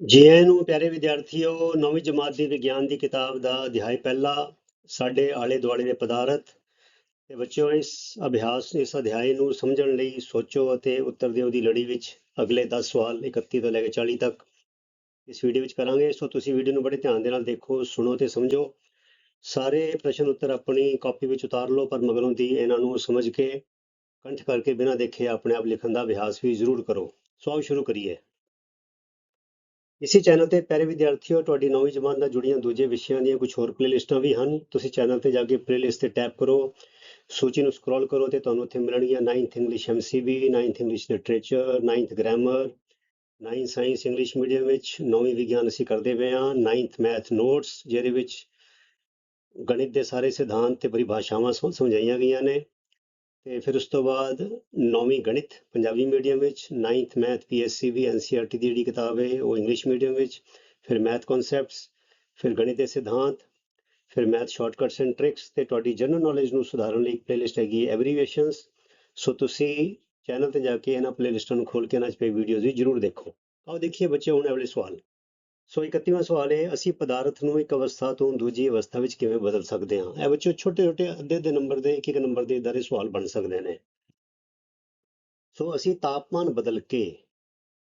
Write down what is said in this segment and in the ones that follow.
ਜੀ ਆਇਆਂ ਨੂੰ ਪਿਆਰੇ ਵਿਦਿਆਰਥੀਓ, ਨੌਵੀਂ ਜਮਾਤ ਦੀ ਵਿਗਿਆਨ ਦੀ ਕਿਤਾਬ ਦਾ ਅਧਿਆਇ ਪਹਿਲਾ, ਸਾਡੇ ਆਲੇ ਦੁਆਲੇ ਦੇ ਪਦਾਰਥ ਤੇ ਬੱਚਿਓ, ਇਸ ਅਭਿਆਸ, ਇਸ ਅਧਿਆਇ ਨੂੰ ਸਮਝਣ ਲਈ ਸੋਚੋ ਅਤੇ ਉੱਤਰ ਦਿਓ ਦੀ ਲੜੀ ਵਿੱਚ ਅਗਲੇ 10 ਸਵਾਲ 31 ਤੋਂ ਲੈ ਕੇ 40 ਤੱਕ। ਇਸ ਵੀਡੀਓ ਵਿੱਚ ਕਰਾਂਗੇ। ਸੋ ਤੁਸੀਂ ਵੀਡੀਓ ਨੂੰ ਬੜੇ ਧਿਆਨ ਦੇ ਨਾਲ ਦੇਖੋ, ਸੁਣੋ ਤੇ ਸਮਝੋ। ਸਾਰੇ ਪ੍ਰਸ਼ਨ ਉੱਤਰ ਆਪਣੀ ਕਾਪੀ ਵਿੱਚ ਉਤਾਰ ਲਓ, ਪਰ ਮਗਰੋਂ ਦੀ ਇਹਨਾਂ ਨੂੰ ਸਮਝ ਕੇ, ਕੰਠ ਕਰਕੇ ਬਿਨਾਂ ਦੇਖੇ ਆਪਣੇ ਆਪ ਲਿਖਣ ਦਾ ਅਭਿਆਸ ਵੀ ਜ਼ਰੂਰ ਕਰੋ। ਸੋ ਆਓ ਸ਼ੁਰੂ ਕਰੀਏ। ਇਸੇ ਚੈਨਲ ਤੇ ਪਿਆਰੇ ਵਿਦਿਆਰਥੀਓ, ਤੁਹਾਡੀ ਨੌਵੀਂ ਜਮਾਤ ਨਾਲ ਜੁੜੀਆਂ ਦੂਜੇ ਵਿਸ਼ਿਆਂ ਦੀਆਂ ਕੁਝ ਹੋਰ ਪਲੇਲਿਸਟਾਂ ਵੀ ਹਨ। ਤੁਸੀਂ ਚੈਨਲ ਤੇ ਜਾ ਕੇ ਪਲੇਲਿਸਟ ਤੇ ਟੈਪ ਕਰੋ, ਸੂਚੀ ਨੂੰ ਸਕਰੋਲ ਕਰੋ ਤੇ ਤੁਹਾਨੂੰ ਉੱਥੇ ਮਿਲਣਗੀਆਂ 9th English MCB 9th English literature 9th grammar 9th science English medium ਵਿੱਚ ਨੌਵੀਂ ਵਿਗਿਆਨ ਅਸੀਂ ਕਰਦੇ ਪਏ ਹਾਂ 9th ਮੈਥ ਨੋਟਸ ਜਿਹਦੇ ਵਿੱਚ ਗਣਿਤ ਦੇ ਸਾਰੇ ਸਿਧਾਂਤ ਤੇ ਪਰਿਭਾਸ਼ਾਵਾਂ ਸਮ- ਸਮਝਾਈਆਂ ਗਈਆਂ ਨੇ। ਤੇ ਫਿਰ ਉਸ ਤੋਂ ਬਾਅਦ ਨੌਵੀਂ ਗਣਿਤ, ਪੰਜਾਬੀ ਮੀਡੀਅਮ ਵਿੱਚ 9th ਮੈਥ PSCB NCERT ਦੀ ਜਿਹੜੀ ਕਿਤਾਬ ਹੈ, ਉਹ ਇੰਗਲਿਸ਼ ਮੀਡੀਅਮ ਵਿੱਚ, ਫਿਰ ਮੈਥ ਕਨਸੈਪਟਸ ਫਿਰ ਗਣਿਤ ਦੇ ਸਿਧਾਂਤ, ਫਿਰ ਮੈਥ ਸ਼ਾਰਟਕਟਸ ਐਂਡ ਟ੍ਰਿਕਸ ਤੇ ਤੁਹਾਡੀ ਜਨਰਲ ਨੌਲੇਜ ਨੂੰ ਸੁਧਾਰਨ ਲਈ ਇੱਕ ਪਲੇਲਿਸਟ ਹੈਗੀ ਹੈ ਐਬਰੀਵੇਸ਼ਨਸ ਸੋ ਤੁਸੀਂ ਚੈਨਲ ਤੇ ਜਾ ਕੇ ਇਹਨਾਂ ਪਲੇਲਿਸਟਾਂ ਨੂੰ ਖੋਲ ਕੇ ਇਹਨਾਂ 'ਚ ਪਈ ਵੀਡੀਓਜ਼ ਵੀ ਜਰੂਰ ਦੇਖੋ। ਆਓ ਦੇਖੀਏ ਬੱਚੇ ਹੁਣ ਅਗਲੇ ਸਵਾਲ। ਸੋ 31ਵਾਂ ਸਵਾਲ ਹੈ, ਅਸੀਂ ਪਦਾਰਥ ਨੂੰ ਇੱਕ ਅਵਸਥਾ ਤੋਂ ਦੂਜੀ ਅਵਸਥਾ ਵਿੱਚ ਕਿਵੇਂ ਬਦਲ ਸਕਦੇ ਹਾਂ? ਇਹ ਬੱਚੇ ਛੋਟੇ ਛੋਟੇ ਅੱਧੇ ਅੱਧੇ ਨੰਬਰ ਦੇ, ਇੱਕ ਇੱਕ ਨੰਬਰ ਦੇ ਇਦਾਂ ਦੇ ਸਵਾਲ ਬਣ ਸਕਦੇ ਨੇ। ਸੋ ਅਸੀਂ ਤਾਪਮਾਨ ਬਦਲ ਕੇ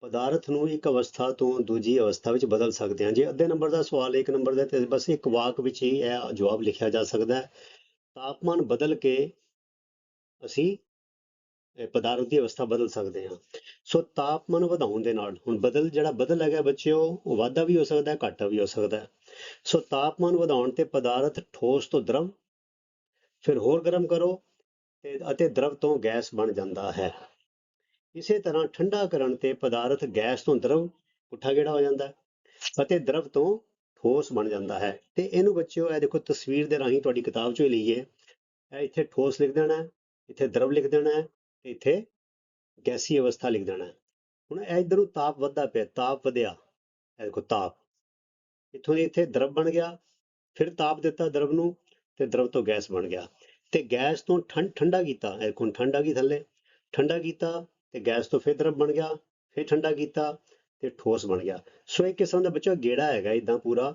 ਪਦਾਰਥ ਨੂੰ ਇੱਕ ਅਵਸਥਾ ਤੋਂ ਦੂਜੀ ਅਵਸਥਾ ਵਿੱਚ ਬਦਲ ਸਕਦੇ ਹਾਂ। ਜੇ ਅੱਧੇ ਨੰਬਰ ਦਾ ਸਵਾਲ ਇੱਕ ਨੰਬਰ ਦਾ ਤੇ ਬਸ ਇੱਕ ਵਾਕ ਵਿੱਚ ਹੀ ਇਹ ਜਵਾਬ ਲਿਖਿਆ ਜਾ ਸਕਦਾ ਹੈ। ਤਾਪਮਾਨ ਬਦਲ ਕੇ ਅਸੀਂ ਪਦਾਰਥ ਦੀ ਅਵਸਥਾ ਬਦਲ ਸਕਦੇ ਹਾਂ। ਸੋ ਤਾਪਮਾਨ ਵਧਾਉਣ ਦੇ ਨਾਲ ਹੁਣ ਬਦਲ, ਜਿਹੜਾ ਬਦਲ ਹੈਗਾ ਬੱਚਿਓ, ਉਹ ਵਾਧਾ ਵੀ ਹੋ ਸਕਦਾ ਹੈ ਘਾਟਾ ਵੀ ਹੋ ਸਕਦਾ ਹੈ। ਸੋ ਤਾਪਮਾਨ ਵਧਾਉਣ ਤੇ ਪਦਾਰਥ ਠੋਸ ਤੋਂ ਦਰਵ ਫਿਰ ਹੋਰ ਗਰਮ ਕਰੋ ਤੇ ਅਤੇ ਦਰਵ ਤੋਂ ਗੈਸ ਬਣ ਜਾਂਦਾ ਹੈ। ਇਸੇ ਤਰ੍ਹਾਂ ਠੰਡਾ ਕਰਨ ਤੇ ਪਦਾਰਥ ਗੈਸ ਤੋਂ ਦਰਵ ਪੁੱਠਾ ਗੇੜਾ ਹੋ ਜਾਂਦਾ ਹੈ ਅਤੇ ਦਰਵ ਤੋਂ ਠੋਸ ਬਣ ਜਾਂਦਾ ਹੈ। ਤੇ ਇਹਨੂੰ ਬੱਚਿਓ, ਇਹ ਦੇਖੋ ਤਸਵੀਰ ਦੇ ਰਾਹੀਂ ਤੁਹਾਡੀ ਕਿਤਾਬ ਚੋਂ ਹੀ ਲਈਏ। ਇਹ ਇੱਥੇ ਠੋਸ ਲਿਖ ਦੇਣਾ ਹੈ, ਇੱਥੇ ਦਰਵ ਲਿਖ ਦੇਣਾ ਹੈ ਇੱਥੇ ਗੈਸੀ ਅਵਸਥਾ ਲਿਖ ਦੇਣਾ। ਹੁਣ ਇਹ ਇਧਰੋਂ ਤਾਪ ਵੱਧਦਾ ਪਿਆ, ਤਾਪ ਵਧਿਆ। ਇਹ ਦੇਖੋ ਤਾਪ। ਇੱਥੋਂ ਦੀ ਇੱਥੇ ਦਰਵ ਬਣ ਗਿਆ, ਫਿਰ ਤਾਪ ਦਿੱਤਾ ਦਰਵ ਨੂੰ ਤੇ ਦਰਵ ਤੋਂ ਗੈਸ ਬਣ ਗਿਆ। ਤੇ ਗੈਸ ਤੋਂ ਠੰਡ ਠੰਡਾ ਕੀਤਾ, ਇਹ ਦੇਖੋ ਹੁਣ ਠੰਡਾ ਕੀ ਥੱਲੇ। ਠੰਡਾ ਕੀਤਾ ਤੇ ਗੈਸ ਤੋਂ ਫਿਰ ਦਰਵ ਬਣ ਗਿਆ, ਫਿਰ ਠੰਡਾ ਕੀਤਾ ਤੇ ਠੋਸ ਬਣ ਗਿਆ। ਸੋ ਇੱਕ ਕਿਸਮ ਦਾ ਬੱਚਾ ਗੇੜਾ ਹੈਗਾ ਇਦਾਂ ਪੂਰਾ।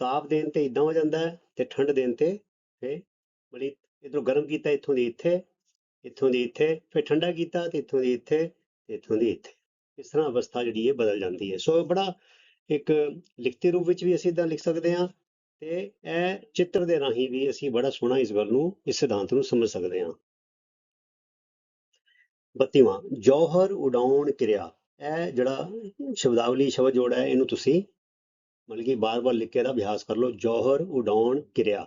ਤਾਪ ਦੇਣ ਤੇ ਇਦਾਂ ਹੋ ਜਾਂਦਾ ਹੈ ਤੇ ਠੰਡ ਦੇਣ ਤੇ ਫੇ ਬੜੀ ਇਧਰੋਂ ਗਰਮ ਕੀਤਾ ਇੱਥੋਂ ਦੀ ਇੱਥੇ। ਇੱਥੋਂ ਦੀ ਇੱਥੇ, ਫਿਰ ਠੰਡਾ ਕੀਤਾ ਤੇ ਇੱਥੋਂ ਦੀ ਇੱਥੇ ਤੇ ਇੱਥੋਂ ਦੀ ਇੱਥੇ। ਇਸ ਤਰ੍ਹਾਂ ਅਵਸਥਾ ਜਿਹੜੀ ਹੈ ਬਦਲ ਜਾਂਦੀ ਹੈ। ਸੋ ਬੜਾ ਇੱਕ ਲਿਖਤੀ ਰੂਪ ਵਿੱਚ ਵੀ ਅਸੀਂ ਇਦਾਂ ਲਿਖ ਸਕਦੇ ਹਾਂ ਤੇ ਇਹ ਚਿੱਤਰ ਦੇ ਰਾਹੀਂ ਵੀ ਅਸੀਂ ਬੜਾ ਸੋਹਣਾ ਇਸ ਗੱਲ ਨੂੰ, ਇਸ ਸਿਧਾਂਤ ਨੂੰ ਸਮਝ ਸਕਦੇ ਹਾਂ। 32ਵਾਂ ਜੌਹਰ ਉਡਾਉਣ ਕਿਰਿਆ। ਇਹ ਜਿਹੜਾ ਸ਼ਬਦਾਵਲੀ ਸ਼ਬਦ ਜੋੜ ਹੈ, ਇਹਨੂੰ ਤੁਸੀਂ ਮਤਲਬ ਕਿ ਬਾਰ-ਬਾਰ ਲਿਖ ਕੇ ਇਹਦਾ ਅਭਿਆਸ ਕਰ ਲਓ। ਜੌਹਰ ਉਡਾਉਣ ਕਿਰਿਆ।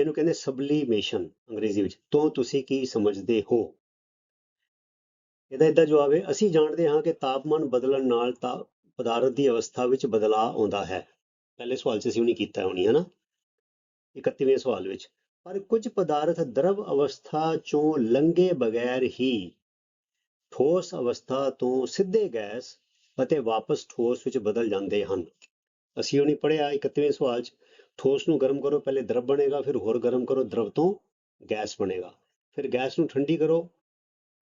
ਇਹਨੂੰ ਕਹਿੰਦੇ ਸਬਲੀਮੇਸ਼ਨ ਅੰਗਰੇਜ਼ੀ ਵਿੱਚ, ਤੋਂ ਤੁਸੀਂ ਕੀ ਸਮਝਦੇ ਹੋ? ਇਹਦਾ ਇਦਾਂ ਜਵਾਬ ਹੈ, ਅਸੀਂ ਜਾਣਦੇ ਹਾਂ ਕਿ ਤਾਪਮਾਨ ਬਦਲਣ ਨਾਲ ਤਾਂ ਪਦਾਰਥ ਦੀ ਅਵਸਥਾ ਵਿੱਚ ਬਦਲਾਅ ਆਉਂਦਾ ਹੈ। ਪਹਿਲੇ ਸਵਾਲ 'ਚ ਅਸੀਂ ਉਹ ਨਹੀਂ ਕੀਤਾ ਹੋਣੀ, ਹੈ ਨਾ? 31ਵੇਂ ਸਵਾਲ ਵਿੱਚ, ਪਰ ਕੁਝ ਪਦਾਰਥ ਦਰਵ ਅਵਸਥਾ ਚੋਂ ਲੰਘੇ ਬਗੈਰ ਹੀ ਠੋਸ ਅਵਸਥਾ ਤੋਂ ਸਿੱਧੇ ਗੈਸ ਅਤੇ ਵਾਪਸ ਠੋਸ ਵਿੱਚ ਬਦਲ ਜਾਂਦੇ ਹਨ। ਅਸੀਂ ਉਹ ਨਹੀਂ ਪੜਿਆ 31ਵੇਂ ਸਵਾਲ 'ਚ ਠੋਸ ਨੂੰ ਗਰਮ ਕਰੋ ਪਹਿਲੇ ਦਰਵ ਬਣੇਗਾ ਫਿਰ ਹੋਰ ਗਰਮ ਕਰੋ ਦਰਵ ਤੋਂ ਗੈਸ ਬਣੇਗਾ। ਫਿਰ ਗੈਸ ਨੂੰ ਠੰਡੀ ਕਰੋ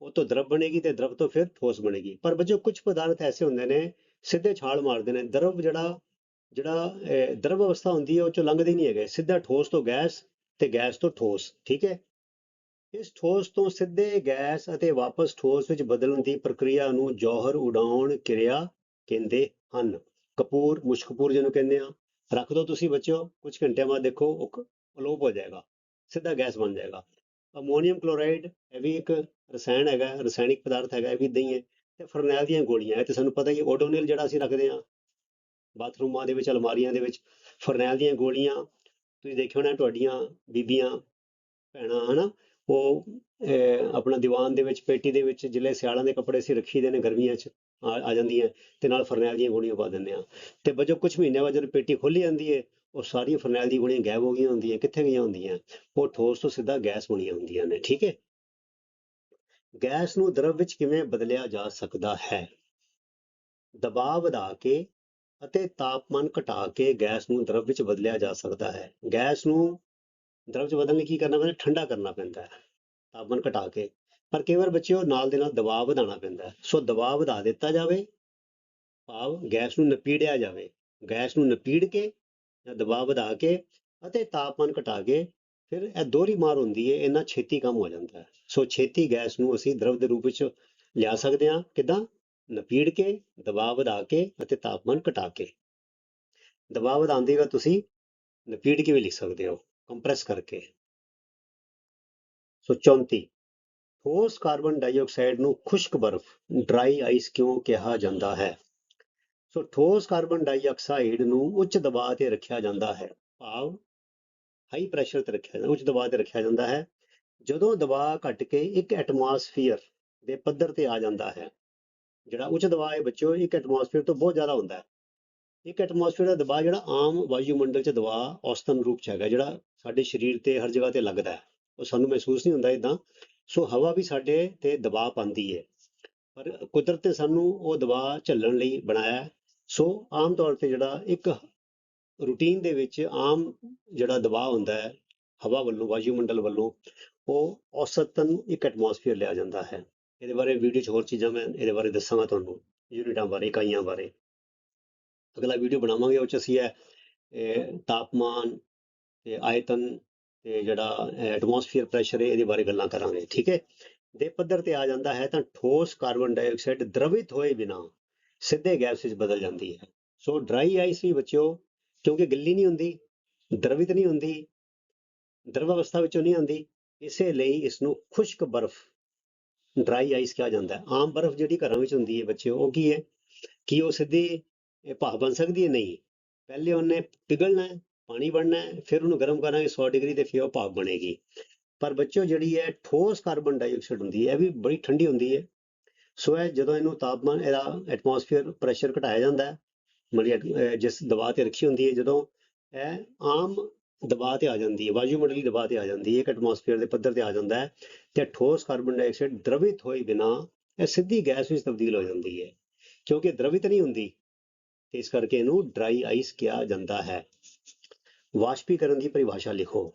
ਉਹ ਤੋਂ ਦਰਵ ਬਣੇਗੀ ਤੇ ਦਰਵ ਤੋਂ ਫਿਰ ਠੋਸ ਬਣੇਗੀ। ਪਰ ਬੱਚੋ ਕੁਝ ਪਦਾਰਥ ਐਸੇ ਹੁੰਦੇ ਨੇ ਸਿੱਧੇ ਛਾਲ ਮਾਰਦੇ ਨੇ ਦਰਵ ਜਿਹੜਾ ਜਿਹੜਾ ਅਹ, ਦਰਵ ਅਵਸਥਾ ਹੁੰਦੀ ਹੈ ਉਹ ਚੋਂ ਲੰਘਦੇ ਨਹੀਂ ਹੈਗੇ। ਸਿੱਧਾ ਠੋਸ ਤੋਂ ਗੈਸ ਤੇ ਗੈਸ ਤੋਂ ਠੋਸ ਠੀਕ ਹੈ? ਇਸ ਠੋਸ ਤੋਂ ਸਿੱਧੇ ਗੈਸ ਅਤੇ ਵਾਪਸ ਠੋਸ ਵਿੱਚ ਬਦਲਣ ਦੀ ਪ੍ਰਕਿਰਿਆ ਨੂੰ ਜੌਹਰ ਉਡਾਉਣ ਕਿਰਿਆ ਕਹਿੰਦੇ ਹਨ। ਕਪੂਰ ਮੁਸ਼ਕਪੂਰ ਜਿਹਨੂੰ ਕਹਿੰਦੇ ਆ ਰੱਖ ਦਿਓ ਤੁਸੀਂ ਬੱਚਿਓ ਕੁਝ ਘੰਟਿਆਂ ਬਾਅਦ ਦੇਖੋ, ਉਹ ਅਲੋਪ ਹੋ ਜਾਏਗਾ, ਸਿੱਧਾ ਗੈਸ ਬਣ ਜਾਏਗਾ। ਅਮੋਨੀਅਮ ਕਲੋਰਾਈਡ, ਇਹ ਵੀ ਇੱਕ ਰਸਾਇਣ ਹੈਗਾ, ਰਸਾਇਣਿਕ ਪਦਾਰਥ ਹੈਗਾ, ਇਹ ਵੀ ਇਦਾਂ ਹੀ ਹੈ ਤੇ ਫਰਨੈਲ ਦੀਆਂ ਗੋਲੀਆਂ, ਇਹ ਤੇ ਸਾਨੂੰ ਪਤਾ ਹੀ ਓਡੋਨਿਲ ਜਿਹੜਾ ਅਸੀਂ ਰੱਖਦੇ ਹਾਂ, ਬਾਥਰੂਮਾਂ ਦੇ ਵਿੱਚ, ਅਲਮਾਰੀਆਂ ਦੇ ਵਿੱਚ, ਫਰਨੈਲ ਦੀਆਂ ਗੋਲੀਆਂ, ਤੁਸੀਂ ਦੇਖਿਆ ਹੋਣਾ ਤੁਹਾਡੀਆਂ ਬੀਬੀਆਂ, ਭੈਣਾਂ, ਹਨਾ, ਉਹ ਆਪਣਾ ਦੀਵਾਨ ਦੇ ਵਿੱਚ, ਪੇਟੀ ਦੇ ਵਿੱਚ ਜਿਲੇ ਸਿਆਲਾਂ ਦੇ ਕੱਪੜੇ ਸੀ ਰੱਖੀਦੇ ਨੇ ਗਰਮੀਆਂ 'ਚ ਆ ਜਾਂਦੀਆਂ ਤੇ ਨਾਲ ਫਰਨੈਲ ਦੀਆਂ ਗੋਲੀਆਂ ਪਾ ਦਿੰਦੇ ਆ ਤੇ ਵਜੋਂ ਕੁਝ ਮਹੀਨਿਆਂ ਬਾਅਦ ਜਦੋਂ ਪੇਟੀ ਖੋਲੀ ਜਾਂਦੀ ਹੈ, ਉਹ ਸਾਰੀਆਂ ਫਰਨੈਲ ਦੀਆਂ ਗੋਲੀਆਂ ਗਾਇਬ ਹੋ ਗਈਆਂ ਹੁੰਦੀਆਂ, ਕਿੱਥੇ ਗਈਆਂ ਹੁੰਦੀਆਂ? ਉਹ ਠੋਸ ਤੋਂ ਸਿੱਧਾ ਗੈਸ ਬਣੀਆਂ ਹੁੰਦੀਆਂ ਨੇ, ਠੀਕ ਹੈ? ਗੈਸ ਨੂੰ ਦਰਵ ਵਿੱਚ ਕਿਵੇਂ ਬਦਲਿਆ ਜਾ ਸਕਦਾ ਹੈ? ਦਬਾਅ ਵਧਾ ਕੇ ਅਤੇ ਤਾਪਮਾਨ ਘਟਾ ਕੇ ਗੈਸ ਨੂੰ ਦਰਵ ਵਿੱਚ ਬਦਲਿਆ ਜਾ ਸਕਦਾ ਹੈ। ਗੈਸ ਨੂੰ ਦਰਵ ਚ ਬਦਲਣ ਲਈ ਕੀ ਕਰਨਾ ਪੈਂਦਾ? ਠੰਡਾ ਕਰਨਾ ਪੈਂਦਾ ਹੈ, ਤਾਪਮਾਨ ਘਟਾ ਕੇ। ਪਰ ਕਈ ਵਾਰ ਬੱਚਿਓ ਨਾਲ ਦੇ ਨਾਲ ਦਬਾਅ ਵਧਾਉਣਾ ਪੈਂਦਾ ਸੋ ਦਬਾਅ ਵਧਾ ਦਿੱਤਾ ਜਾਵੇ, ਭਾਵ ਗੈਸ ਨੂੰ ਨਪੀੜਿਆ ਜਾਵੇ। ਗੈਸ ਨੂੰ ਨਪੀੜ ਕੇ ਜਾਂ ਦਬਾਅ ਵਧਾ ਕੇ ਅਤੇ ਤਾਪਮਾਨ ਘਟਾ ਕੇ ਫਿਰ ਇਹ ਦੋਹਰੀ ਮਾਰ ਹੁੰਦੀ ਹੈ ਇਹਨਾਂ ਛੇਤੀ ਕੰਮ ਹੋ ਜਾਂਦਾ ਹੈ। ਸੋ ਛੇਤੀ ਗੈਸ ਨੂੰ ਅਸੀਂ ਦਰਵ ਦੇ ਰੂਪ ਵਿੱਚ ਲਿਆ ਸਕਦੇ ਹਾਂ। ਕਿਦਾਂ? ਨਪੀੜ ਕੇ, ਦਬਾਅ ਵਧਾ ਕੇ ਅਤੇ ਤਾਪਮਾਨ ਘਟਾ ਕੇ। ਦਬਾਅ ਵਧਾਉਣ ਦੀ ਵਾ ਤੁਸੀਂ ਨਪੀੜ ਕੇ ਵੀ ਲਿਖ ਸਕਦੇ ਹੋ, ਕੰਪਰੈਸ ਕਰਕੇ। ਸੋ 34 ਠੋਸ ਕਾਰਬਨ ਡਾਈਆਕਸਾਈਡ ਨੂੰ ਖੁਸ਼ਕ ਬਰਫ਼, ਡਰਾਈ ਆਈਸ ਕਿਉਂ ਕਿਹਾ ਜਾਂਦਾ ਹੈ? ਸੋ ਠੋਸ ਕਾਰਬਨ ਡਾਈਆਕਸਾਈਡ ਨੂੰ ਉੱਚ ਦਬਾਅ ਤੇ ਰੱਖਿਆ ਜਾਂਦਾ ਹੈ। ਭਾਵ ਹਾਈ ਪ੍ਰੈਸ਼ਰ ਤੇ ਰੱਖਿਆ ਜਾਂਦਾ ਉੱਚ ਦਬਾਅ ਤੇ ਰੱਖਿਆ ਜਾਂਦਾ ਹੈ। ਜਦੋਂ ਦਬਾਅ ਘਟ ਕੇ ਇੱਕ ਐਟਮੋਸਫੀਅਰ ਦੇ ਪੱਧਰ ਤੇ ਆ ਜਾਂਦਾ ਹੈ, ਜਿਹੜਾ ਉੱਚ ਦਬਾਅ ਹੈ ਬੱਚਿਓ, ਇੱਕ ਐਟਮੋਸਫੀਅਰ ਤੋਂ ਬਹੁਤ ਜ਼ਿਆਦਾ ਹੁੰਦਾ ਹੈ। ਇੱਕ ਐਟਮੋਸਫੀਅਰ ਦਾ ਦਬਾਅ ਜਿਹੜਾ ਆਮ ਵਾਯੂਮੰਡਲ 'ਚ ਦਬਾਅ ਔਸਤਨ ਰੂਪ 'ਚ ਹੈਗਾ, ਜਿਹੜਾ ਸਾਡੇ ਸਰੀਰ ਤੇ ਹਰ ਜਗ੍ਹਾ ਤੇ ਲੱਗਦਾ ਹੈ। ਉਹ ਸਾਨੂੰ ਮਹਿਸੂਸ ਨਹੀਂ ਹੁੰਦਾ ਇਦਾਂ ਸੋ ਹਵਾ ਵੀ ਸਾਡੇ ਤੇ ਦਬਾਅ ਪਾਉਂਦੀ ਹੈ ਪਰ ਕੁਦਰਤ ਨੇ ਸਾਨੂੰ ਉਹ ਦਬਾਅ ਝੱਲਣ ਲਈ ਬਣਾਇਆ ਸੋ ਆਮ ਤੌਰ ਤੇ ਜਿਹੜਾ ਇੱਕ ਰੂਟੀਨ ਦੇ ਵਿੱਚ ਆਮ ਜਿਹੜਾ ਦਬਾਅ ਹੁੰਦਾ ਹੈ, ਹਵਾ ਵੱਲੋਂ, ਵਾਯੂਮੰਡਲ ਵੱਲੋਂ, ਉਹ ਔਸਤਨ ਇੱਕ ਐਟਮੋਸਫੀਅਰ ਲਿਆ ਜਾਂਦਾ ਹੈ। ਇਹਦੇ ਬਾਰੇ ਵੀਡੀਓ 'ਚ ਹੋਰ ਚੀਜ਼ਾਂ ਮੈਂ ਇਹਦੇ ਬਾਰੇ ਦੱਸਾਂਗਾ ਤੁਹਾਨੂੰ, ਯੂਨਿਟਾਂ ਬਾਰੇ, ਇਕਾਈਆਂ ਬਾਰੇ। ਅਗਲਾ ਵੀਡੀਓ ਬਣਾਵਾਂਗੇ, ਉਹ 'ਚ ਅਸੀਂ ਇਹ ਇਹ ਤਾਪਮਾਨ ਤੇ ਆਇਤਨ ਤੇ ਜਿਹੜਾ ਐਟਮੋਸਫੀਅਰ ਪ੍ਰੈਸ਼ਰ ਹੈ, ਇਹਦੇ ਬਾਰੇ ਗੱਲਾਂ ਕਰਾਂਗੇ, ਠੀਕ ਹੈ? ਦੇ ਪੱਧਰ ਤੇ ਆ ਜਾਂਦਾ ਹੈ ਤਾਂ ਠੋਸ ਕਾਰਬਨ ਡਾਈਆਕਸਾਈਡ ਦਰਵਿਤ ਹੋਏ ਬਿਨਾ ਸਿੱਧੇ ਗੈਸ ਵਿੱਚ ਬਦਲ ਜਾਂਦੀ ਹੈ। ਸੋ ਡਰਾਈ ਆਈਸ ਵੀ ਬੱਚਿਓ, ਕਿਉਂਕਿ ਗਿੱਲੀ ਨਹੀਂ ਹੁੰਦੀ, ਦਰਵਿਤ ਨਹੀਂ ਹੁੰਦੀ, ਦਰਵ ਅਵਸਥਾ ਵਿੱਚੋਂ ਨਹੀਂ ਆਉਂਦੀ, ਇਸੇ ਲਈ ਇਸ ਨੂੰ ਖੁਸ਼ਕ ਬਰਫ਼ ਡਰਾਈ ਆਈਸ ਕਿਹਾ ਜਾਂਦਾ ਹੈ। ਆਮ ਬਰਫ਼ ਜਿਹੜੀ ਘਰਾਂ ਵਿੱਚ ਹੁੰਦੀ ਹੈ ਬੱਚੇ ਉਹ ਕੀ ਹੈ? ਕੀ ਉਹ ਸਿੱਧੀ, ਇਹ ਬਣ ਸਕਦੀ ਹੈ? ਨਹੀਂ। ਪਹਿਲੇ ਉਹਨੇ ਪਿਘਲਣਾ ਹੈ ਪਾਣੀ ਬਣਨਾ ਹੈ, ਫਿਰ ਉਹਨੂੰ ਗਰਮ ਕਰਾਂਗੇ 100 ਡਿਗਰੀ ਤੇ ਫਿਰ ਉਹ ਭਾਪ ਬਣੇਗੀ। ਪਰ ਬੱਚਿਓ, ਜਿਹੜੀ ਹੈ, ਠੋਸ ਕਾਰਬਨ ਡਾਈਆਕਸਾਈਡ ਹੁੰਦੀ ਹੈ, ਇਹ ਵੀ ਬੜੀ ਠੰਡੀ ਹੁੰਦੀ ਹੈ। ਸੋ ਇਹ ਜਦੋਂ ਇਹਨੂੰ ਤਾਪਮਾਨ, ਇਹਦਾ ਐਟਮੋਸਫੀਅਰ ਪ੍ਰੈਸ਼ਰ ਘਟਾਇਆ ਜਾਂਦਾ ਹੈ, ਮਤਲਬ ਜਿਸ ਦਬਾਅ ਤੇ ਰੱਖੀ ਹੁੰਦੀ ਹੈ, ਜਦੋਂ ਇਹ ਆਮ ਦਬਾਅ ਤੇ ਆ ਜਾਂਦੀ ਹੈ ਵਾਯੂਮੰਡਲੀ ਦਬਾਅ ਤੇ ਆ ਜਾਂਦੀ ਹੈ, ਇੱਕ ਐਟਮੋਸਫੀਅਰ ਦੇ ਪੱਧਰ ਤੇ ਆ ਜਾਂਦਾ ਹੈ, ਤੇ ਠੋਸ ਕਾਰਬਨ ਡਾਈਆਕਸਾਈਡ ਦਰਵਿਤ ਹੋਏ ਬਿਨਾ ਇਹ ਸਿੱਧੀ ਗੈਸ ਵਿੱਚ ਤਬਦੀਲ ਹੋ ਜਾਂਦੀ ਹੈ। ਕਿਉਂਕਿ ਦਰਵਿਤ ਨਹੀਂ ਹੁੰਦੀ, ਤੇ ਇਸ ਕਰਕੇ ਇਹਨੂੰ ਡਰਾਈ ਆਈਸ ਕਿਹਾ ਜਾਂਦਾ ਹੈ। ਵਾਸ਼ਪੀਕਰਨ ਦੀ ਪਰਿਭਾਸ਼ਾ ਲਿਖੋ।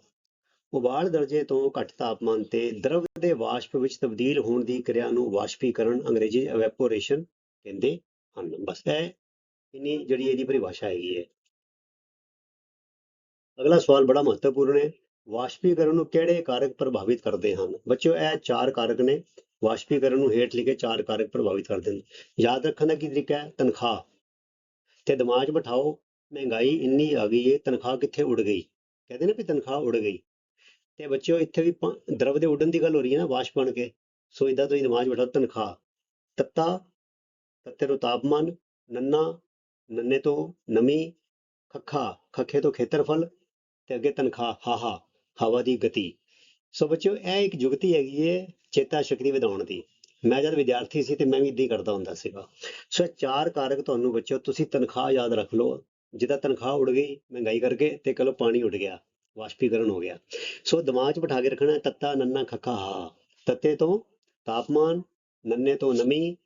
ਉਬਾਲ ਦਰਜੇ ਤੋਂ ਘੱਟ ਤਾਪਮਾਨ ਤੇ ਦਰਵ ਦੇ ਵਾਸ਼ਪ ਵਿੱਚ ਤਬਦੀਲ ਹੋਣ ਦੀ ਕਿਰਿਆ ਨੂੰ ਵਾਸ਼ਪੀਕਰਨ ਅੰਗਰੇਜ਼ੀ ਐਵੈਪੋਰੇਸ਼ਨ ਕਹਿੰਦੇ ਹਨ। ਬਸ ਇਹ ਇਨੀ ਜਿਹੜੀ ਇਹਦੀ ਪਰਿਭਾਸ਼ਾ ਹੈਗੀ ਹੈ। ਅਗਲਾ ਸਵਾਲ ਬੜਾ ਮਹੱਤਵਪੂਰਨ ਹੈ। ਵਾਸ਼ਪੀਕਰਨ ਨੂੰ ਕਿਹੜੇ ਕਾਰਕ ਪ੍ਰਭਾਵਿਤ ਕਰਦੇ ਹਨ? ਬੱਚਿਓ, ਇਹ ਚਾਰ ਕਾਰਕ ਨੇ। ਵਾਸ਼ਪੀਕਰਨ ਨੂੰ ਹੇਠ ਲਿਖੇ ਚਾਰ ਕਾਰਕ ਪ੍ਰਭਾਵਿਤ ਕਰਦੇ ਨੇ ਯਾਦ ਰੱਖਣ ਦਾ ਕੀ ਤਰੀਕਾ ਹੈ? ਤਨਖਾਹ। ਤੇ ਦਿਮਾਗ 'ਚ ਬਿਠਾਓ। ਮਹਿੰਗਾਈ ਇੰਨੀ ਆ ਗਈ ਹੈ ਤਨਖਾਹ ਕਿੱਥੇ ਉੱਡ ਗਈ? ਕਹਿੰਦੇ ਨੇ ਵੀ ਤਨਖਾਹ ਉੱਡ ਗਈ। ਤੇ ਬੱਚਿਓ, ਇੱਥੇ ਵੀ ਪਾ- ਦਰਵ ਦੇ ਉੱਡਣ ਦੀ ਗੱਲ ਹੋ ਰਹੀ ਹੈ ਨਾ ਵਾਸ਼ ਬਣ ਕੇ, ਸੋ ਇਦਾਂ ਤੁਸੀਂ ਦਿਮਾਗ ਬੈਠਾ ਤਨਖਾਹ, ਤੱਤਾ, ਤੱਤੇ ਤੋਂ ਤਾਪਮਾਨ, ਨੰਨਾ, ਨੰਨੇ ਤੋਂ ਨਮੀ, ਖੱਖਾ, ਖੱਖੇ ਤੋਂ ਖੇਤਰਫਲ ਤੇ ਅੱਗੇ ਤਨਖਾਹ, ਹਾਹਾ, ਹਵਾ ਦੀ ਗਤੀ। ਸੋ ਬੱਚਿਓ, ਇਹ ਇੱਕ ਜੁਗਤੀ ਹੈਗੀ ਹੈ ਚੇਤਾ ਸ਼ਕਤੀ ਵਧਾਉਣ ਦੀ। ਮੈਂ ਜਦ ਵਿਦਿਆਰਥੀ ਸੀ ਤੇ ਮੈਂ ਵੀ ਇਦਾਂ ਹੀ ਕਰਦਾ ਹੁੰਦਾ ਸੀਗਾ। ਸੋ ਇਹ ਚਾਰ ਕਾਰਕ ਤੁਹਾਨੂੰ ਬੱਚਿਓ, ਤੁਸੀਂ ਤਨਖਾਹ ਯਾਦ ਰੱਖ ਲਓ। ਜਿੱਦਾਂ ਤਨਖਾਹ ਉੱਡ ਗਈ, ਮਹਿੰਗਾਈ ਕਰਕੇ ਤੇ ਕਹਲੋ ਪਾਣੀ ਉੱਡ ਗਿਆ, ਵਾਸ਼ਪੀਕਰਨ ਹੋ ਗਿਆ। ਸੋ ਦਿਮਾਗ 'ਚ ਬਿਠਾ ਕੇ ਰੱਖਣਾ, ਤੱਤਾ, ਨੰਨਾ, ਖੱਖਾ, ਹਾ। ਤੱਤੇ ਤੋਂ ਤਾਪਮਾਨ, ਨੰਨੇ ਤੋਂ ਨਮੀ,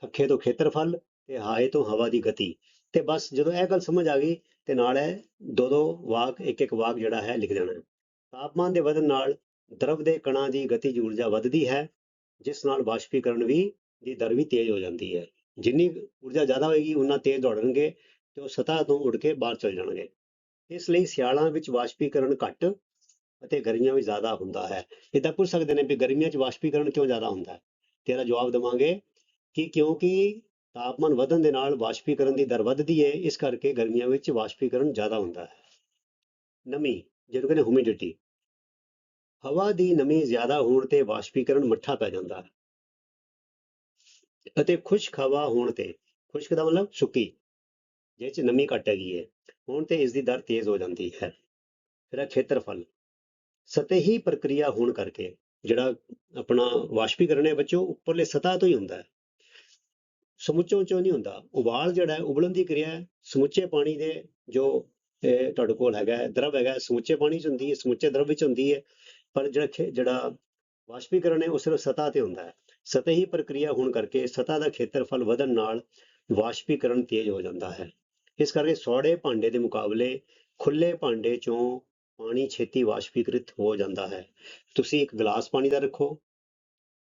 ਖੱਖੇ ਤੋਂ ਖੇਤਰਫਲ ਤੇ ਹਾਏ ਤੋਂ ਹਵਾ ਦੀ ਗਤੀ। ਤੇ ਬਸ ਜਦੋਂ ਇਹ ਗੱਲ ਸਮਝ ਆ ਗਈ ਤੇ ਨਾਲ ਇਹ ਦੋ ਦੋ ਵਾਕ, ਇੱਕ ਇੱਕ ਵਾਕ ਜਿਹੜਾ ਹੈ ਲਿਖ ਦੇਣਾ। ਤਾਪਮਾਨ ਦੇ ਵਧਣ ਨਾਲ ਦਰਵ ਦੇ ਕਣਾਂ ਦੀ ਗਤੀ ਦੀ ਊਰਜਾ ਵੱਧਦੀ ਹੈ, ਜਿਸ ਨਾਲ ਵਾਸ਼ਪੀਕਰਨ ਵੀ, ਦੀ ਦਰ ਵੀ ਤੇਜ਼ ਹੋ ਜਾਂਦੀ ਹੈ। ਜਿੰਨੀ ਊਰਜਾ ਜ਼ਿਆਦਾ ਹੋਏਗੀ ਉਨਾ ਤੇਜ਼ ਦੌੜਨਗੇ। ਤੇ ਉਹ ਸਤਹ ਤੋਂ ਉੱਡ ਕੇ ਬਾਹਰ ਚਲ ਜਾਣਗੇ। ਇਸ ਲਈ ਸਿਆਲਾਂ ਵਿੱਚ ਵਾਸ਼ਪੀਕਰਨ ਘੱਟ ਅਤੇ ਗਰਮੀਆਂ ਵਿੱਚ ਜ਼ਿਆਦਾ ਹੁੰਦਾ ਹੈ। ਇਦਾਂ ਪੁੱਛ ਸਕਦੇ ਨੇ ਵੀ ਗਰਮੀਆਂ 'ਚ ਵਾਸ਼ਪੀਕਰਨ ਕਿਉਂ ਜ਼ਿਆਦਾ ਹੁੰਦਾ ਹੈ? ਤੇਰਾ ਜਵਾਬ ਦੇਵਾਂਗੇ ਕਿ ਕਿਉਂਕਿ ਤਾਪਮਾਨ ਵਧਣ ਦੇ ਨਾਲ ਵਾਸ਼ਪੀਕਰਨ ਦੀ ਦਰ ਵੱਧਦੀ ਹੈ, ਇਸ ਕਰਕੇ ਗਰਮੀਆਂ ਵਿੱਚ ਵਾਸ਼ਪੀਕਰਨ ਜ਼ਿਆਦਾ ਹੁੰਦਾ ਹੈ। ਨਮੀ, ਜਿਹਨੂੰ ਕਹਿੰਦੇ ਹਿਊਮਿਡਿਟੀ ਹਵਾ ਦੀ ਨਮੀ ਜ਼ਿਆਦਾ ਹੋਣ ਤੇ ਵਾਸ਼ਪੀਕਰਨ ਮੱਠਾ ਪੈ ਜਾਂਦਾ ਹੈ। ਅਤੇ ਖੁਸ਼ਕ ਹਵਾ ਹੋਣ ਤੇ, ਖੁਸ਼ਕ ਦਾ ਮਤਲਬ ਸੁੱਕੀ। ਜਿਹ ਚ ਨਮੀ ਘੱਟ ਹੈਗੀ ਹੈ ਹੁਣ ਤੇ ਇਸ ਦੀ ਦਰ ਤੇਜ਼ ਹੋ ਜਾਂਦੀ ਹੈ। ਫਿਰ ਹੈ ਖੇਤਰਫਲ। ਸਤਹੀ ਪ੍ਰਕਿਰਿਆ ਹੋਣ ਕਰਕੇ ਜਿਹੜਾ ਆਪਣਾ ਵਾਸ਼ਪੀਕਰਨ ਹੈ ਬੱਚੋ ਉੱਪਰਲੇ ਸਤਹ ਤੋਂ ਹੀ ਹੁੰਦਾ ਹੈ। ਸਮੁੱਚੋਂ ਚੋਂ ਨਹੀਂ ਹੁੰਦਾ। ਉਬਾਲ ਜਿਹੜਾ ਹੈ, ਉਬਲਣ ਦੀ ਕਿਰਿਆ ਹੈ। ਸਮੁੱਚੇ ਪਾਣੀ ਦੇ ਜੋ ਇਹ ਤੁਹਾਡੇ ਕੋਲ ਹੈਗਾ ਦਰਵ ਹੈਗਾ ਸਮੁੱਚੇ ਪਾਣੀ 'ਚ ਹੁੰਦੀ ਹੈ, ਸਮੁੱਚੇ ਦਰਵ ਵਿੱਚ ਹੁੰਦੀ ਹੈ। ਪਰ ਜਿਹੜਾ ਖੇ- ਜਿਹੜਾ ਵਾਸ਼ਪੀਕਰਨ ਹੈ, ਉਹ ਸਿਰਫ ਸਤਹ ਤੇ ਹੁੰਦਾ ਹੈ। ਸਤਹੀ ਪ੍ਰਕਿਰਿਆ ਹੋਣ ਕਰਕੇ ਸਤਹ ਦਾ ਖੇਤਰਫਲ ਵਧਣ ਨਾਲ ਵਾਸ਼ਪੀਕਰਨ ਤੇਜ਼ ਹੋ ਜਾਂਦਾ ਹੈ। ਇਸ ਕਰਕੇ ਸੌੜੇ ਭਾਂਡੇ ਦੇ ਮੁਕਾਬਲੇ ਖੁੱਲੇ ਭਾਂਡੇ 'ਚੋਂ ਪਾਣੀ ਛੇਤੀ ਵਾਸ਼ਪੀਕ੍ਰਿਤ ਹੋ ਜਾਂਦਾ ਹੈ। ਤੁਸੀਂ ਇੱਕ ਗਲਾਸ ਪਾਣੀ ਦਾ ਰੱਖੋ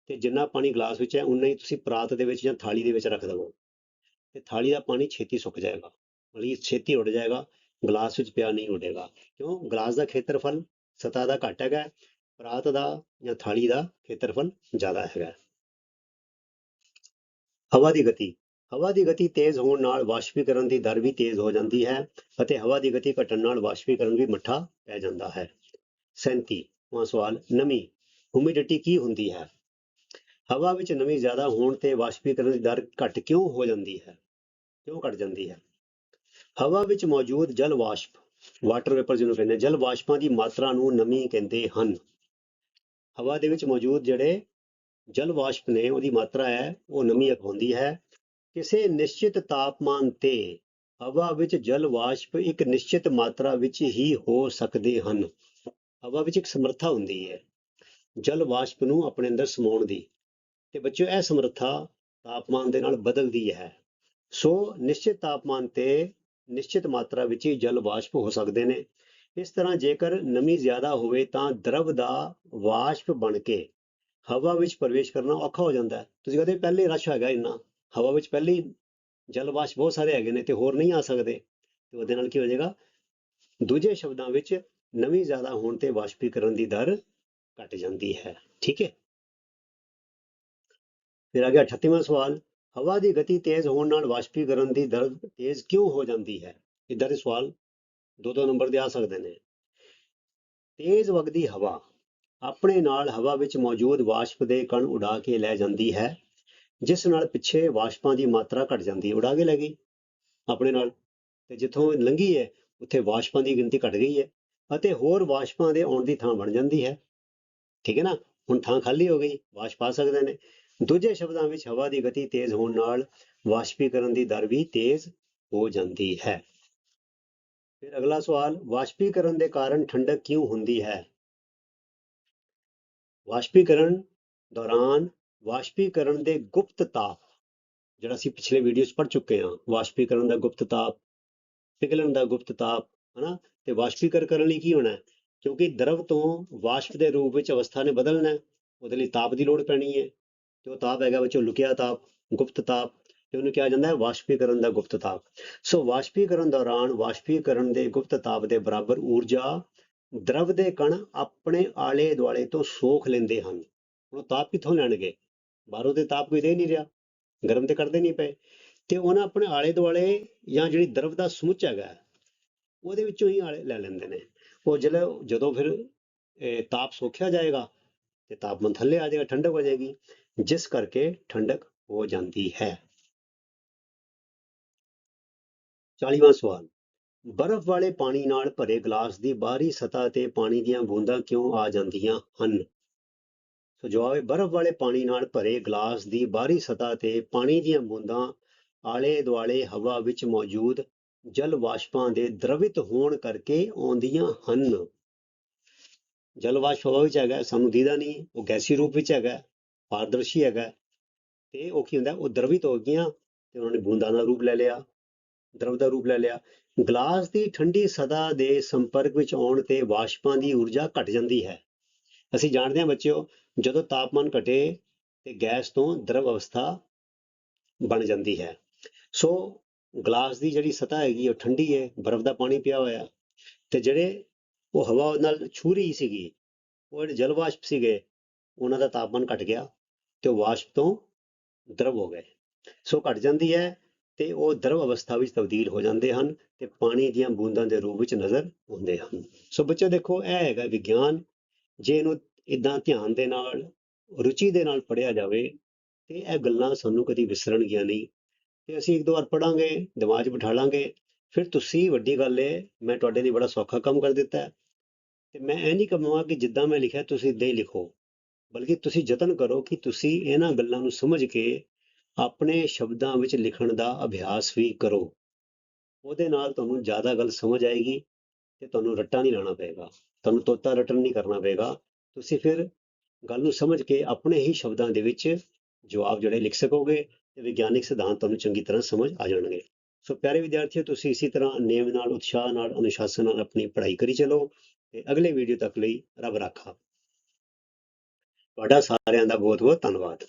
ਤੇ ਜਿੰਨਾ ਪਾਣੀ ਗਲਾਸ ਵਿੱਚ ਹੈ ਉਨਾ ਹੀ ਤੁਸੀਂ ਪਰਾਤ ਦੇ ਵਿੱਚ ਜਾਂ ਥਾਲੀ ਦੇ ਵਿੱਚ ਰੱਖ ਦੇਵੋ। ਤੇ ਥਾਲੀ ਦਾ ਪਾਣੀ ਛੇਤੀ ਸੁੱਕ ਜਾਏਗਾ। ਮਤਲਬ ਛੇਤੀ ਉੱਡ ਜਾਏਗਾ, ਗਲਾਸ ਵਿੱਚ ਪਿਆ ਨਹੀਂ ਉੱਡੇਗਾ। ਕਿਉਂ? ਗਲਾਸ ਦਾ ਖੇਤਰਫਲ ਸਤਹ ਦਾ ਘੱਟ ਹੈਗਾ, ਪਰਾਤ ਦਾ ਜਾਂ ਥਾਲੀ ਦਾ ਖੇਤਰਫਲ ਜ਼ਿਆਦਾ ਹੈਗਾ। ਹਵਾ ਦੀ ਗਤੀ। ਹਵਾ ਦੀ ਗਤੀ ਤੇਜ਼ ਹੋਣ ਨਾਲ ਵਾਸ਼ਪੀਕਰਨ ਦੀ ਦਰ ਵੀ ਤੇਜ਼ ਹੋ ਜਾਂਦੀ ਹੈ ਅਤੇ ਹਵਾ ਦੀ ਗਤੀ ਘਟਣ ਨਾਲ ਵਾਸ਼ਪੀਕਰਨ ਵੀ ਮੱਠਾ ਪੈ ਜਾਂਦਾ ਹੈ। 37 ਸਵਾਲ ਨਮੀ ਹਿਊਮਿਡਿਟੀ ਕੀ ਹੁੰਦੀ ਹੈ? ਹਵਾ ਵਿੱਚ ਨਮੀ ਜ਼ਿਆਦਾ ਹੋਣ ਤੇ ਵਾਸ਼ਪੀਕਰਨ ਦੀ ਦਰ ਘੱਟ ਕਿਉਂ ਹੋ ਜਾਂਦੀ ਹੈ? ਕਿਉਂ ਘਟ ਜਾਂਦੀ ਹੈ? ਹਵਾ ਵਿੱਚ ਮੌਜੂਦ ਜਲ ਵਾਸ਼ਪ ਵਾਟਰ ਵੇਪਰ ਜਿਹਨੂੰ ਕਹਿੰਦੇ ਜਲ ਵਾਸ਼ਪਾਂ ਦੀ ਮਾਤਰਾ ਨੂੰ ਨਮੀ ਕਹਿੰਦੇ ਹਨ। ਹਵਾ ਦੇ ਵਿੱਚ ਮੌਜੂਦ ਜਿਹੜੇ ਜਲ ਵਾਸ਼ਪ ਨੇ ਉਹਦੀ ਮਾਤਰਾ ਹੈ, ਉਹ ਨਮੀ ਅਖਵਾਉਂਦੀ ਹੈ। ਕਿਸੇ ਨਿਸ਼ਚਿਤ ਤਾਪਮਾਨ ਤੇ ਹਵਾ ਵਿੱਚ ਜਲ ਵਾਸ਼ਪ ਇੱਕ ਨਿਸ਼ਚਿਤ ਮਾਤਰਾ ਵਿੱਚ ਹੀ ਹੋ ਸਕਦੇ ਹਨ। ਹਵਾ ਵਿੱਚ ਇੱਕ ਸਮਰੱਥਾ ਹੁੰਦੀ ਹੈ, ਜਲ ਵਾਸ਼ਪ ਨੂੰ ਆਪਣੇ ਅੰਦਰ ਸਮਾਉਣ ਦੀ। ਤੇ ਬੱਚਿਓ, ਇਹ ਸਮਰੱਥਾ ਤਾਪਮਾਨ ਦੇ ਨਾਲ ਬਦਲਦੀ ਹੈ। ਸੋ ਨਿਸ਼ਚਿਤ ਤਾਪਮਾਨ ਤੇ ਨਿਸ਼ਚਿਤ ਮਾਤਰਾ ਵਿੱਚ ਹੀ ਜਲ ਵਾਸ਼ਪ ਹੋ ਸਕਦੇ ਨੇ। ਇਸ ਤਰ੍ਹਾਂ ਜੇਕਰ ਨਮੀ ਜ਼ਿਆਦਾ ਹੋਵੇ ਤਾਂ ਦਰਵ ਦਾ ਵਾਸ਼ਪ ਬਣ ਕੇ ਹਵਾ ਵਿੱਚ ਪ੍ਰਵੇਸ਼ ਕਰਨਾ ਔਖਾ ਹੋ ਜਾਂਦਾ ਤੁਸੀਂ ਕਹਿੰਦੇ ਪਹਿਲੇ ਰਸ਼ ਹੈਗਾ ਇੰਨਾ? ਹਵਾ ਵਿੱਚ ਪਹਿਲੀ ਜਲਵਾਸ਼ ਬਹੁਤ ਸਾਰੇ ਹੈਗੇ ਨੇ ਤੇ ਹੋਰ ਨਹੀਂ ਆ ਸਕਦੇ, ਤੇ ਉਹਦੇ ਨਾਲ ਕੀ ਹੋ ਜਾਏਗਾ? ਦੂਜੇ ਸ਼ਬਦਾਂ ਵਿੱਚ ਨਮੀ ਜ਼ਿਆਦਾ ਹੋਣ ਤੇ ਵਾਸ਼ਪੀਕਰਨ ਦੀ ਦਰ ਘਟ ਜਾਂਦੀ ਹੈ, ਠੀਕ ਹੈ? ਫਿਰ ਆ ਗਿਆ 38ਵਾਂ ਸਵਾਲ, ਹਵਾ ਦੀ ਗਤੀ ਤੇਜ਼ ਹੋਣ ਨਾਲ ਵਾਸ਼ਪੀਕਰਨ ਦੀ ਦਰ ਤੇਜ਼ ਕਿਉਂ ਹੋ ਜਾਂਦੀ ਹੈ? ਇਦਾਂ ਦੇ ਸਵਾਲ ਦੋ ਦੋ ਨੰਬਰ ਦੇ ਆ ਸਕਦੇ ਨੇ। ਤੇਜ਼ ਵਗਦੀ ਹਵਾ ਆਪਣੇ ਨਾਲ ਹਵਾ ਵਿੱਚ ਮੌਜੂਦ ਵਾਸ਼ਪ ਦੇ ਕਣ ਉਡਾ ਕੇ ਲੈ ਜਾਂਦੀ ਹੈ। ਜਿਸ ਨਾਲ ਪਿੱਛੇ ਵਾਸ਼ਪਾਂ ਦੀ ਮਾਤਰਾ ਘਟ ਜਾਂਦੀ ਹੈ ਉਡਾ ਕੇ ਲੈ ਗਈ ਆਪਣੇ ਨਾਲ। ਤੇ ਜਿੱਥੋਂ ਲੰਘੀ ਹੈ, ਉੱਥੇ ਵਾਸ਼ਪਾਂ ਦੀ ਗਿਣਤੀ ਘਟ ਗਈ ਹੈ ਅਤੇ ਹੋਰ ਵਾਸ਼ਪਾਂ ਦੇ ਆਉਣ ਦੀ ਥਾਂ ਬਣ ਜਾਂਦੀ ਹੈ। ਠੀਕ ਹੈ ਨਾ? ਹੁਣ ਥਾਂ ਖਾਲੀ ਹੋ ਗਈ ਵਾਸ਼ਪ ਆ ਸਕਦੇ ਨੇ। ਦੂਜੇ ਸ਼ਬਦਾਂ ਵਿੱਚ ਹਵਾ ਦੀ ਗਤੀ ਤੇਜ਼ ਹੋਣ ਨਾਲ ਵਾਸ਼ਪੀਕਰਨ ਦੀ ਦਰ ਵੀ ਤੇਜ਼ ਹੋ ਜਾਂਦੀ ਹੈ। ਫਿਰ ਅਗਲਾ ਸਵਾਲ, ਵਾਸ਼ਪੀਕਰਨ ਦੇ ਕਾਰਨ ਠੰਡਕ ਕਿਉਂ ਹੁੰਦੀ ਹੈ? ਵਾਸ਼ਪੀਕਰਨ ਦੌਰਾਨ ਵਾਸ਼ਪੀਕਰਨ ਦੇ ਗੁਪਤ ਤਾਪ, ਜਿਹੜਾ ਅਸੀਂ ਪਿਛਲੇ ਵੀਡੀਓ 'ਚ ਪੜ੍ਹ ਚੁੱਕੇ ਹਾਂ, ਵਾਸ਼ਪੀਕਰਨ ਦਾ ਗੁਪਤ ਤਾਪ ਪਿਘਲਣ ਦਾ ਗੁਪਤ ਤਾਪ, ਹਨਾ? ਤੇ ਵਾਸ਼ਪੀਕਰ ਕਰਨ ਲਈ ਕੀ ਹੋਣਾ ਕਿਉਂਕਿ ਦਰਵ ਤੋਂ ਵਾਸ਼ਪ ਦੇ ਰੂਪ ਵਿੱਚ ਅਵਸਥਾ ਨੇ ਬਦਲਣਾ ਉਹਦੇ ਲਈ ਤਾਪ ਦੀ ਲੋੜ ਪੈਣੀ ਹੈ। ਤੇ ਉਹ ਤਾਪ ਹੈਗਾ ਵਿੱਚੋਂ ਲੁਕਿਆ ਤਾਪ, ਗੁਪਤ ਤਾਪ, ਤੇ ਉਹਨੂੰ ਕਿਹਾ ਜਾਂਦਾ ਹੈ ਵਾਸ਼ਪੀਕਰਨ ਦਾ ਗੁਪਤ ਤਾਪ। ਸੋ ਵਾਸ਼ਪੀਕਰਨ ਦੌਰਾਨ ਵਾਸ਼ਪੀਕਰਨ ਦੇ ਗੁਪਤ ਤਾਪ ਦੇ ਬਰਾਬਰ ਊਰਜਾ ਦਰਵ ਦੇ ਕਣ ਆਪਣੇ ਆਲੇ ਦੁਆਲੇ ਤੋਂ ਸੋਖ ਲੈਂਦੇ ਹਨ। ਉਹ ਤਾਪ ਕਿੱਥੋਂ ਲੈਣਗੇ? ਬਾਹਰੋਂ ਤੇ ਤਾਪ ਕੋਈ ਦੇ ਨਹੀਂ ਰਿਹਾ, ਗਰਮ ਤੇ ਕਰਦੇ ਨਹੀਂ ਪਏ। ਤੇ ਉਹਨਾਂ ਆਪਣੇ ਆਲੇ ਦੁਆਲੇ ਜਾਂ ਜਿਹੜੀ ਦਰਵ ਦਾ ਸਮੁੱਚ ਹੈਗਾ, ਉਹਦੇ ਵਿੱਚੋਂ ਹੀ ਆਲੇ ਲੈ ਲੈਂਦੇ ਨੇ। ਉਹ ਜਦੋਂ ਜਦੋਂ ਫਿਰ ਤਾਪ ਸੋਖਿਆ ਜਾਏਗਾ, ਤੇ ਤਾਪਮਾਨ ਥੱਲੇ ਆ ਜਾਏਗਾ, ਠੰਡਕ ਹੋ ਜਾਏਗੀ, ਜਿਸ ਕਰਕੇ ਠੰਡਕ ਹੋ ਜਾਂਦੀ ਹੈ। 40ਵਾਂ ਸਵਾਲ। ਬਰਫ਼ ਵਾਲੇ ਪਾਣੀ ਨਾਲ ਭਰੇ ਗਲਾਸ ਦੀ ਬਾਹਰੀ ਸਤਹ ਤੇ ਪਾਣੀ ਦੀਆਂ ਬੂੰਦਾਂ ਕਿਉਂ ਆ ਜਾਂਦੀਆਂ ਹਨ? ਸੋ ਜਵਾਬ ਹੈ ਬਰਫ਼ ਵਾਲੇ ਪਾਣੀ ਨਾਲ ਭਰੇ ਗਲਾਸ ਦੀ ਬਾਹਰੀ ਸਤਹ ਤੇ ਪਾਣੀ ਦੀਆਂ ਬੂੰਦਾਂ ਆਲੇ ਦੁਆਲੇ ਹਵਾ ਵਿੱਚ ਮੌਜੂਦ ਜਲ ਵਾਸ਼ਪਾਂ ਦੇ ਦਰਵਿਤ ਹੋਣ ਕਰਕੇ ਆਉਂਦੀਆਂ ਹਨ। ਜਲ ਵਾਸ਼ਪ ਹਵਾ ਵਿੱਚ ਹੈਗਾ, ਸਾਨੂੰ ਦੀਦਾ ਨਹੀਂ, ਉਹ ਗੈਸੀ ਰੂਪ ਵਿੱਚ ਹੈਗਾ, ਪਾਰਦਰਸ਼ੀ ਹੈਗਾ। ਤੇ ਉਹ ਕੀ ਹੁੰਦਾ, ਉਹ ਦਰਵਿਤ ਹੋ ਗਈਆਂ ਤੇ ਉਹਨਾਂ ਨੇ ਬੂੰਦਾਂ ਦਾ ਰੂਪ ਲੈ ਲਿਆ ਦਰਵ ਦਾ ਰੂਪ ਲੈ ਲਿਆ। ਗਲਾਸ ਦੀ ਠੰਡੀ ਸਦਾ ਦੇ ਸੰਪਰਕ ਵਿੱਚ ਆਉਣ ਤੇ ਵਾਸ਼ਪਾਂ ਦੀ ਊਰਜਾ ਘਟ ਜਾਂਦੀ ਹੈ। ਅਸੀਂ ਜਾਣਦੇ ਹਾਂ ਬੱਚਿਓ ਜਦੋਂ ਤਾਪਮਾਨ ਘਟੇ ਤੇ ਗੈਸ ਤੋਂ ਦਰਵ ਅਵਸਥਾ ਬਣ ਜਾਂਦੀ ਹੈ। ਸੋ ਗਲਾਸ ਦੀ ਜਿਹੜੀ ਸਤਹ ਹੈਗੀ ਉਹ ਠੰਡੀ ਹੈ, ਬਰਫ਼ ਦਾ ਪਾਣੀ ਪਿਆ ਹੋਇਆ ਤੇ ਜਿਹੜੇ ਉਹ ਹਵਾ ਨਾਲ ਛੂ ਰਹੀ ਸੀਗੀ, ਉਹ ਜਿਹੜੇ ਜਲ ਵਾਸ਼ਪ ਸੀਗੇ, ਉਹਨਾਂ ਦਾ ਤਾਪਮਾਨ ਘਟ ਗਿਆ ਤੇ ਉਹ ਵਾਸ਼ਪ ਤੋਂ ਦਰਵ ਹੋ ਗਏ। ਸੋ ਘਟ ਜਾਂਦੀ ਹੈ ਤੇ ਉਹ ਦਰਵ ਅਵਸਥਾ ਵਿੱਚ ਤਬਦੀਲ ਹੋ ਜਾਂਦੇ ਹਨ ਤੇ ਪਾਣੀ ਦੀਆਂ ਬੂੰਦਾਂ ਦੇ ਰੂਪ ਵਿੱਚ ਨਜ਼ਰ ਆਉਂਦੇ ਹਨ। ਸੋ ਬੱਚੇ ਦੇਖੋ, ਇਹ ਹੈਗਾ ਵਿਗਿਆਨ। ਜੇ ਇਹਨੂੰ ਇਦਾਂ ਧਿਆਨ ਦੇ ਨਾਲ, ਰੁਚੀ ਦੇ ਨਾਲ ਪੜ੍ਹਿਆ ਜਾਵੇ ਤੇ ਇਹ ਗੱਲਾਂ ਸਾਨੂੰ ਕਦੀ ਵਿਸਰਣਗੀਆਂ ਨਹੀਂ। ਤੇ ਅਸੀਂ ਇੱਕ ਦੋ ਵਾਰ ਪੜਾਂਗੇ ਦਿਮਾਗ 'ਚ ਬਿਠਾ ਲਾਂਗੇ, ਫਿਰ ਤੁਸੀਂ ਵੱਡੀ ਗੱਲ ਏ ਮੈਂ ਤੁਹਾਡੇ ਲਈ ਬੜਾ ਸੌਖਾ ਕੰਮ ਕਰ ਦਿੱਤਾ। ਹੈ ਤੇ ਮੈਂ ਇਹ ਨਹੀਂ ਕਹਾਂਗਾ ਕਿ ਜਿੱਦਾਂ ਮੈਂ ਲਿਖਿਆ, ਤੁਸੀਂ ਇਦਾਂ ਹੀ ਲਿਖੋ। ਬਲਕਿ ਤੁਸੀਂ ਯਤਨ ਕਰੋ ਕਿ ਤੁਸੀਂ ਇਹਨਾਂ ਗੱਲਾਂ ਨੂੰ ਸਮਝ ਕੇ ਆਪਣੇ ਸ਼ਬਦਾਂ ਵਿੱਚ ਲਿਖਣ ਦਾ ਅਭਿਆਸ ਵੀ ਕਰੋ। ਉਹਦੇ ਨਾਲ ਤੁਹਾਨੂੰ ਜ਼ਿਆਦਾ ਗੱਲ ਸਮਝ ਆਏਗੀ ਤੇ ਤੁਹਾਨੂੰ ਰੱਟਾ ਨਹੀਂ ਲਾਣਾ ਪਏਗਾ। ਤੁਹਾਨੂੰ ਤੋਤਾ ਰਟਨ ਨਹੀਂ ਕਰਨਾ ਪਏਗਾ। ਤੁਸੀਂ ਫਿਰ ਗੱਲ ਨੂੰ ਸਮਝ ਕੇ ਆਪਣੇ ਹੀ ਸ਼ਬਦਾਂ ਦੇ ਵਿੱਚ ਜਵਾਬ ਜਿਹੜੇ ਲਿਖ ਸਕੋਗੇ ਤੇ ਵਿਗਿਆਨਿਕ ਸਿਧਾਂਤ ਤੁਹਾਨੂੰ ਚੰਗੀ ਤਰ੍ਹਾਂ ਸਮਝ ਆ ਜਾਣਗੇ। ਸੋ ਪਿਆਰੇ ਵਿਦਿਆਰਥੀਓ, ਤੁਸੀਂ ਇਸੇ ਤਰ੍ਹਾਂ ਨੇਮ ਨਾਲ, ਉਤਸ਼ਾਹ ਨਾਲ, ਅਨੁਸ਼ਾਸਨ ਨਾਲ ਆਪਣੀ ਪੜ੍ਹਾਈ ਕਰੀ ਚਲੋ ਤੇ ਅਗਲੇ ਵੀਡੀਓ ਤੱਕ ਲਈ ਰੱਬ ਰਾਖਾ। ਤੁਹਾਡਾ ਸਾਰਿਆਂ ਦਾ ਬਹੁਤ ਬਹੁਤ ਧੰਨਵਾਦ।